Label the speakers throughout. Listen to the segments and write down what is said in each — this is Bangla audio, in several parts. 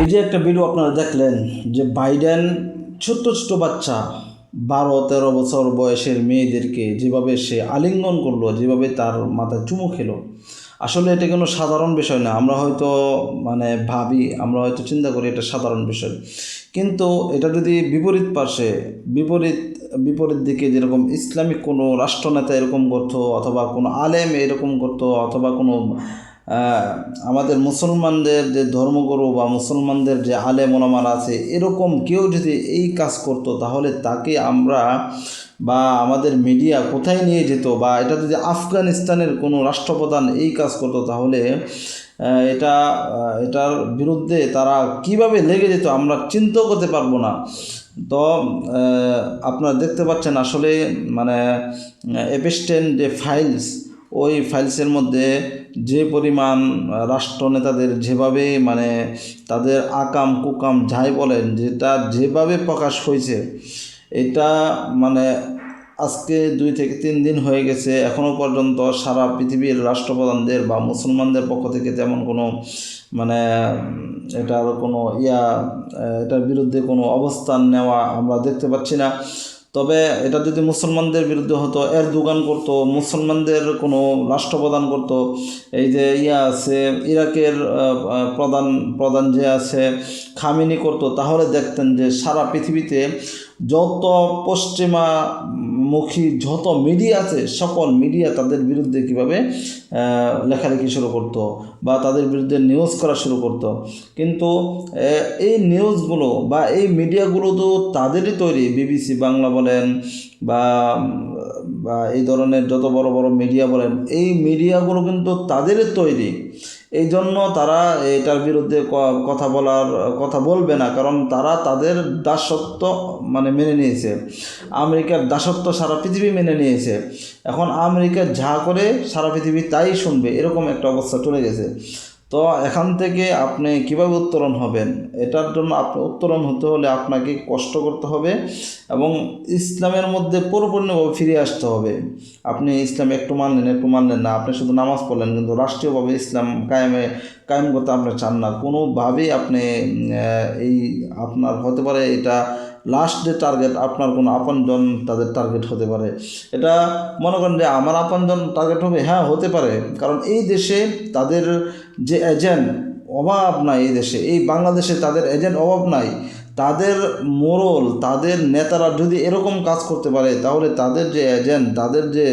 Speaker 1: এই যে একটা ভিডিও আপনারা দেখলেন যে বাইডেন ছোট্ট ছোট্ট বাচ্চা বারো, তেরো বছর বয়সের মেয়েদেরকে যেভাবে সে আলিঙ্গন করল, যেভাবে তার মাথায় চুমু খেলো, আসলে এটা কোনো সাধারণ বিষয় না। আমরা হয়তো মানে ভাবি, আমরা হয়তো চিন্তা করি এটা সাধারণ বিষয়। কিন্তু এটা যদি বিপরীত পাশে বিপরীত বিপরীত দিকে যেরকম ইসলামিক কোনো রাষ্ট্রনেতা এরকম করতো অথবা কোনো আলেম এরকম করতো অথবা কোনো আমাদের মুসলমানদের যে ধর্মগুরু বা মুসলমানদের যে আলে ওলামার আছে, এরকম কেউ যদি এই কাজ করতো, তাহলে তাকে আমরা বা আমাদের মিডিয়া কোথায় নিয়ে যেত? বা এটা যদি আফগানিস্তানের কোনো রাষ্ট্রপ্রধান এই কাজ করতো, তাহলে এটা এটার বিরুদ্ধে তারা কীভাবে লেগে যেত আমরা চিন্তাও করতে পারব না। তো আপনারা দেখতে পাচ্ছেন আসলে মানে এপিস্টেন যে ফাইলস ওই ফাইলসের মধ্যে যে পরিমাণ রাষ্ট্রনেতাদের যেভাবে মানে তাদের আকাম, কুকাম যাই বলেন, যেটা যেভাবে প্রকাশ হয়েছে, এটা মানে আজকে দুই থেকে তিন দিন হয়ে গেছে এখনও পর্যন্ত সারা পৃথিবীর রাষ্ট্রপ্রধানদের বা মুসলমানদের পক্ষ থেকে তেমন কোনো মানে এটার কোনো ইয়া, এটার বিরুদ্ধে কোনো অবস্থান নেওয়া আমরা দেখতে পাচ্ছি না। তবে এটা যদি মুসলমানদের বিরুদ্ধে হতো এর দোকান করতো, মুসলমানদের কোনো রাষ্ট্রপ্রধান করতো, এই যে ইয়া আছে, ইরাকের প্রধান প্রধান যে আছে, খামিনি করতো, তাহলে দেখতেন যে সারা পৃথিবীতে যত পশ্চিমা মুখী, যত মিডিয়া আছে, সকল মিডিয়া তাদের বিরুদ্ধে কীভাবে লেখালেখি শুরু করতো বা তাদের বিরুদ্ধে নিউজ করা শুরু করতো। কিন্তু এই নিউজগুলো বা এই মিডিয়াগুলো তো তাদেরই তৈরি। বিবিসি বাংলা বলেন বা বা এই ধরনের যত বড় বড় মিডিয়া বলেন, এই মিডিয়াগুলো কিন্তু তাদেরই তৈরি। এই জন্য তারা এটার বিরুদ্ধে কথা বলার, কথা বলবে না, কারণ তারা তাদের দাসত্ব মানে মেনে নিয়েছে। আমেরিকার দাসত্ব সারা পৃথিবী মেনে নিয়েছে। এখন আমেরিকা যা করে সারা পৃথিবী তাই শুনবে, এরকম একটা অবস্থা চলে গেছে। তো এখান থেকে আপনি কীভাবে উত্তরণ হবেন? এটার জন্য আপনি উত্তরণ হতে হলে আপনাকে কষ্ট করতে হবে এবং ইসলামের মধ্যে পরিপূর্ণভাবে ফিরে আসতে হবে। আপনি ইসলাম একটু মানলেন একটু মানলেন না, আপনি শুধু নামাজ পড়লেন কিন্তু রাষ্ট্রীয়ভাবে ইসলাম কায়েমে, কায়েম করতে আপনি চান না। কোনোভাবেই আপনি এই আপনার হতে পারে এটা লাস্ট যে টার্গেট আপনার কোনো আপনজন তাদের টার্গেট হতে পারে, এটা মনে করেন যে আমার আপনজন টার্গেট হবে হ্যাঁ হতে পারে। কারণ এই দেশে তাদের যে এজেন্ট অভাব নাই এই দেশে। এই বাংলাদেশে তাদের এজেন্ট অভাব নাই। তাদের মোরল, তাদের নেতারা যদি এরকম কাজ করতে পারে, তাহলে তাদের যে এজেন্ট তাদের যে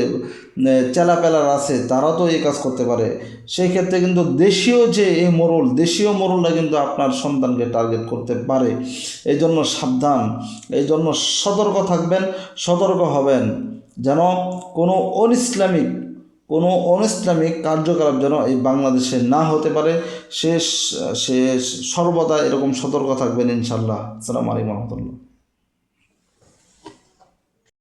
Speaker 1: চেলাপেলার আছে, তারা তো এই কাজ করতে পারে। সেই ক্ষেত্রে কিন্তু দেশীয় যে এই মোরল, দেশীয় মোরলটা কিন্তু আপনার সন্তানকে টার্গেট করতে পারে। এই জন্য সাবধান, এই জন্য সতর্ক থাকবেন, সতর্ক হবেন। যেন কোনো অনইসলামিক কোনো অনইসলামিক কার্যকলাপ যেন এই বাংলাদেশে না হতে পারে, শেষ সে সর্বদা এরকম সতর্ক থাকবেন ইনশাল্লাহ আসসালামু আলাইকুম রহমতুল্লাহ।